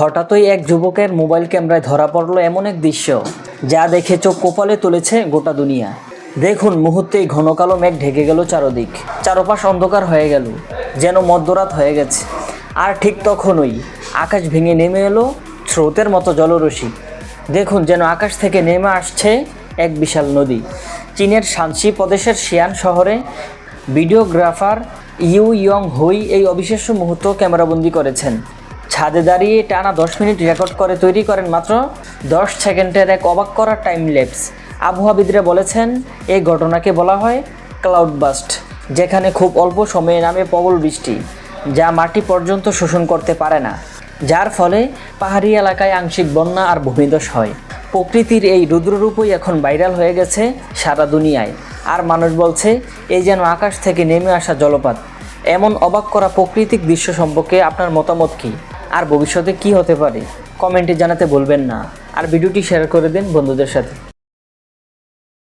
হঠাৎই এক যুবকের মোবাইল ক্যামেরায় ধরা পড়ল এমন এক দৃশ্য, যা দেখে চোখ কপালে তুলেছে গোটা দুনিয়া। দেখুন, মুহূর্তেই ঘন কালো মেঘ ঢেকে গেল চারদিক। চারপাশ অন্ধকার হয়ে গেল, যেন মধ্যরাত হয়ে গেছে। আর ঠিক তখনই আকাশ ভেঙে নেমে এলো স্রোতের মতো জলরশি দেখুন, যেন আকাশ থেকে নেমে আসছে এক বিশাল নদী। চীনের শানসি প্রদেশের শিয়ান শহরে ভিডিওগ্রাফার ইউ ইয়ং হুই এই অবিশ্বাস্য মুহূর্ত ক্যামেরাবন্দি করেছেন। ছাদে দাঁড়িয়ে টানা দশ মিনিট রেকর্ড করে তৈরি করেন মাত্র দশ সেকেন্ডের এক অবাক করা টাইম ল্যাপস আবহাওয়াবিদরা বলেছেন এই ঘটনাকে বলা হয় ক্লাউড বাস্ট, যেখানে খুব অল্প সময়ে নামে প্রবল বৃষ্টি, যা মাটি পর্যন্ত শোষণ করতে পারে না, যার ফলে পাহাড়ি এলাকায় আংশিক বন্যা আর ভূমিধস হয়। প্রকৃতির এই রুদ্ররূপই এখন ভাইরাল হয়ে গেছে সারা দুনিয়ায়। আর মানুষ বলছে এই যেন আকাশ থেকে নেমে আসা জলপাত। এমন অবাক করা প্রাকৃতিক দৃশ্য সম্পর্কে আপনার মতামত কী? আর ভবিষ্যতে কি হতে পারে? কমেন্টে জানাতে বলবেন না। আর ভিডিওটি শেয়ার করে দিন বন্ধুদের সাথে।